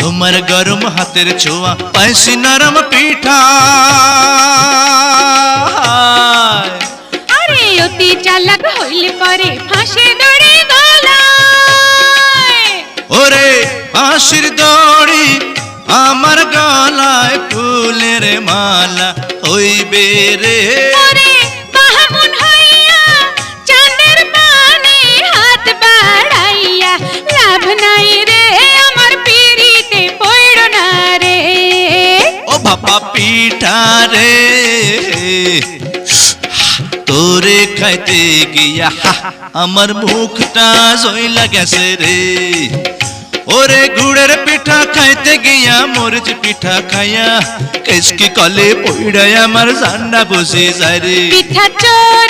তোমার গরম হাতের ছোঁয়া পাইছি নরম পিঠা। আরে অতি চালাক হইলে পরে ফাঁসে দড়ি গলায়। ওরে বাঁশির দড়ি আমার গলায় ফুলের মালা হইবে রে। লাভ নাই। পিঠা রে। তোরে খাইতে গিয়া আমার মুখটা জইলা গেছে রে। ওরে গুড়ের পিঠা খাইতে গিয়া মরিচ পিঠা খাইয়া, কেসকি কলে পইড়ায় আমার জান্ডা বসে যায় রে। পিঠা চোরা